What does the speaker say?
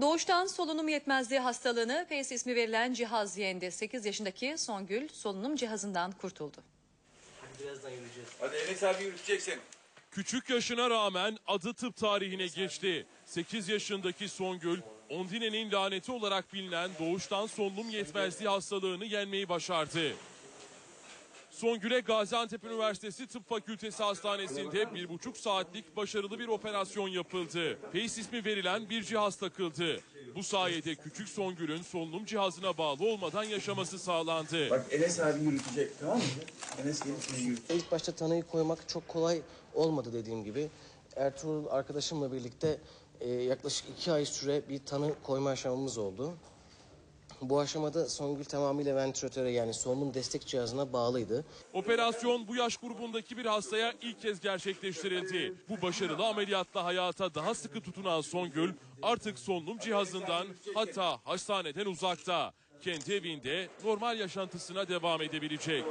Doğuştan solunum yetmezliği hastalığını PACE ismi verilen cihaz yendi. 8 yaşındaki Songül solunum cihazından kurtuldu. Hadi Enes abi yürüteceksin. Küçük yaşına rağmen adı tıp tarihine geçti. 8 yaşındaki Songül, Ondine'nin laneti olarak bilinen doğuştan solunum yetmezliği hastalığını yenmeyi başardı. Songül'e Gaziantep Üniversitesi Tıp Fakültesi Hastanesi'nde bir buçuk saatlik başarılı bir operasyon yapıldı. PACE ismi verilen bir cihaz takıldı. Bu sayede küçük Songül'ün solunum cihazına bağlı olmadan yaşaması sağlandı. Bak Enes abi yürütecek tamam mı? Enes gelip seni yürüt. İlk başta tanıyı koymak çok kolay olmadı dediğim gibi. Ertuğrul arkadaşımla birlikte e, yaklaşık iki ay süre bir tanı koyma aşamamız oldu. Bu aşamada Songül tamamıyla ventilatöre yani solunum destek cihazına bağlıydı. Operasyon bu yaş grubundaki bir hastaya ilk kez gerçekleştirildi. Bu başarılı ameliyatla hayata daha sıkı tutunan Songül artık solunum cihazından hatta hastaneden uzakta. Kendi evinde normal yaşantısına devam edebilecek.